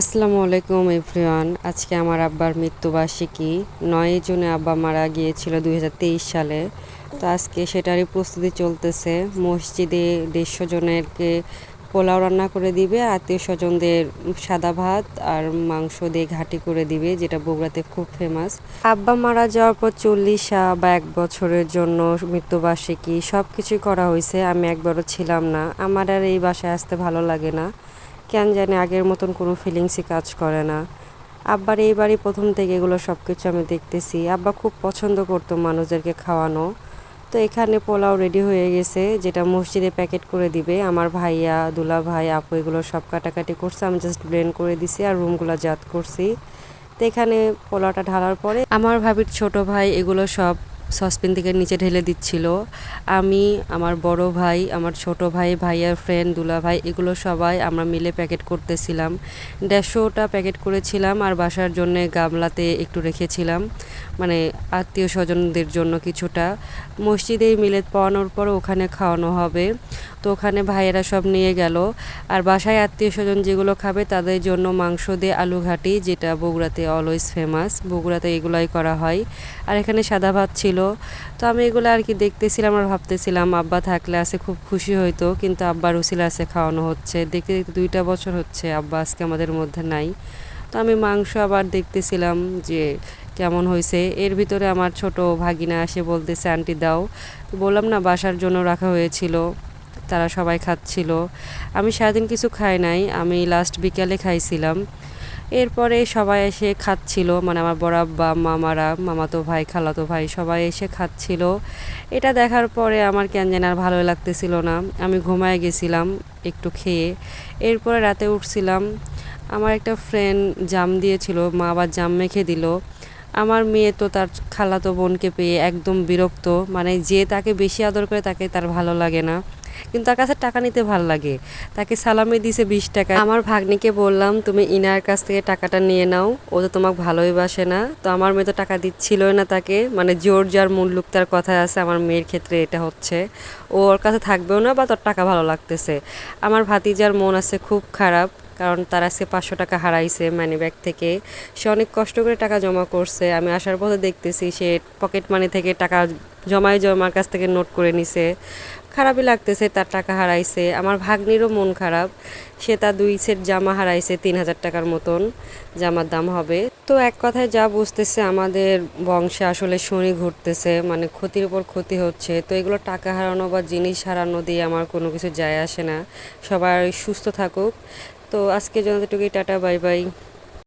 আসসালামু আলাইকুম, এভরিওয়ান। আজকে আমার আব্বার মৃত্যুবার্ষিকী। নয় জুনে আব্বা মারা গিয়েছিল দুই হাজার তেইশ সালে। তো আজকে সেটারই প্রস্তুতি চলতেছে। মসজিদে দেড়শো জনেরকে পোলাও রান্না করে দিবে, আত্মীয় স্বজনদের সাদা ভাত আর মাংস দিয়ে ঘাটি করে দিবে, যেটা বগুড়াতে খুব ফেমাস আব্বা মারা যাওয়ার পর চল্লিশ বা এক বছরের জন্য মৃত্যুবার্ষিকী সব কিছুই করা হয়েছে, আমি একবারও ছিলাম না। আমার আর এই বাসায় আসতে ভালো লাগে না। কেন জানি আগের মতন কোনো ফিলিংসই কাজ করে না। আব্বার এইবারই প্রথম থেকে এগুলো সব কিছু আমি দেখতেছি। আব্বা খুব পছন্দ করতো মানুষদেরকে খাওয়ানো। তো এখানে পোলাও রেডি হয়ে গেছে, যেটা মসজিদে প্যাকেট করে দিবে। আমার ভাইয়া, দুলা ভাই, আপু এগুলো সব কাটাকাটি করছে, আমি জাস্ট ব্লেন্ড করে দিছি আর রুমগুলো জাত করছি। তো এখানে পোলাওটা ঢালার পরে আমার ভাবির ছোট ভাই এগুলো সব সসপ্যান থেকে নিচে ঢেলে দিচ্ছিল। আমি, আমার বড় ভাই, আমার ছোট ভাই, ভাইয়ার ফ্রেন্ড দুলা ভাই, এগুলো সবাই আমরা মিলে প্যাকেট করতেছিলাম। দেড়শোটা প্যাকেট করেছিলাম আর বাসার জন্য গামলাতে একটু রেখেছিলাম। মানে আত্মীয় স্বজনদের জন্য কিছুটা। মসজিদেই মিলে পাওয়ানোর পর ওখানে খাওয়ানো হবে। তো ওখানে ভাইয়েরা সব নিয়ে গেল। আর বাসায় আত্মীয় স্বজন যেগুলো খাবে তাদের জন্য মাংস দিয়ে আলু ঘাটি, যেটা বগুড়াতে অলওয়েজ ফেমাস বগুড়াতে এগুলাই করা হয়। আর এখানে সাদা ভাত ছিল। তো আমি এগুলো আর কি দেখতেছিলাম আর ভাবতেছিলাম, আব্বা থাকলে আছে খুব খুশি হইতো, কিন্তু আব্বার উসিলা আছে খাওয়ানো হচ্ছে। দেখতে দেখতে দুইটা বছর হচ্ছে, আব্বা আজকে আমাদের মধ্যে নাই। তো আমি মাংস আবার দেখতেছিলাম যে কেমন হয়েছে এর ভিতরে আমার ছোট ভাগিনা এসে বলতেছে, আন্টি দাও। বললাম, না, বাসার জন্য রাখা হয়েছিল। তারা সবাই খাচ্ছিল। আমি সারাদিন কিছু খাই নাই, আমি লাস্ট বিকালে খাইছিলাম। এরপরে সবাই এসে খাচ্ছিল মানে আমার বড় আব্বা, মামারা, মামাতো ভাই, খালাতো ভাই, সবাই এসে খাচ্ছিল। এটা দেখার পরে আমার কেন যেন আর ভালো লাগতেছিল না। আমি ঘুমায় গেছিলাম একটু খেয়ে। এরপরে রাতে উঠছিলাম। আমার একটা ফ্রেন্ড জাম দিয়েছিল, মা আবার জাম মেখে দিল। আমার মেয়ে তো তার খালাতো বোনকে পেয়ে একদম বিরক্ত মানে যে তাকে বেশি আদর করে তাকে তার ভালো লাগে না। কিন্তু তার কাছে টাকা নিতে ভালো লাগে। তাকে সালামি দিছে বিশ টাকা। আমার ভাগ্নিকে বললাম, তুমি ইনার কাছ থেকে টাকাটা নিয়ে নাও, ও তো তোমাকে ভালোই বাসে না। তো আমার মেয়ে তো টাকা দিচ্ছিলই না তাকে। মানে জোর যার মুল্লুক তার কথা আছে, আমার মেয়ের ক্ষেত্রে এটা হচ্ছে। ও ওর কাছে থাকবেও না, বা তোর টাকা ভালো লাগতেছে। আমার ভাতিজার মন আছে খুব খারাপ, কারণ তার আজকে পাঁচশো টাকা হারাইছে মানি ব্যাগ থেকে। সে অনেক কষ্ট করে টাকা জমা করছে। আমি আসার পথে দেখতেছি, সে পকেট মানি থেকে টাকা জমায় জমার কাছ থেকে নোট করে নিছে। খারাপই লাগতেছে, তার টাকা হারাইছে, আমার ভাগ্নিরও মন খারাপ, সে তার দুই সেট জামা হারাইছে তিন হাজার টাকার মতন, জামার দাম হবে। তো এক কথায় যা বুঝতেছে আমাদের বংশে আসলে শনি ঘুরতেছে মানে ক্ষতির উপর ক্ষতি হচ্ছে, তো এগুলো টাকা হারানো বা জিনিস হারানো দিয়ে আমার কোনো কিছু যায় আসে না, সবাই সুস্থ থাকুক। তো আজকে জন্য টাটা, বাই বাই।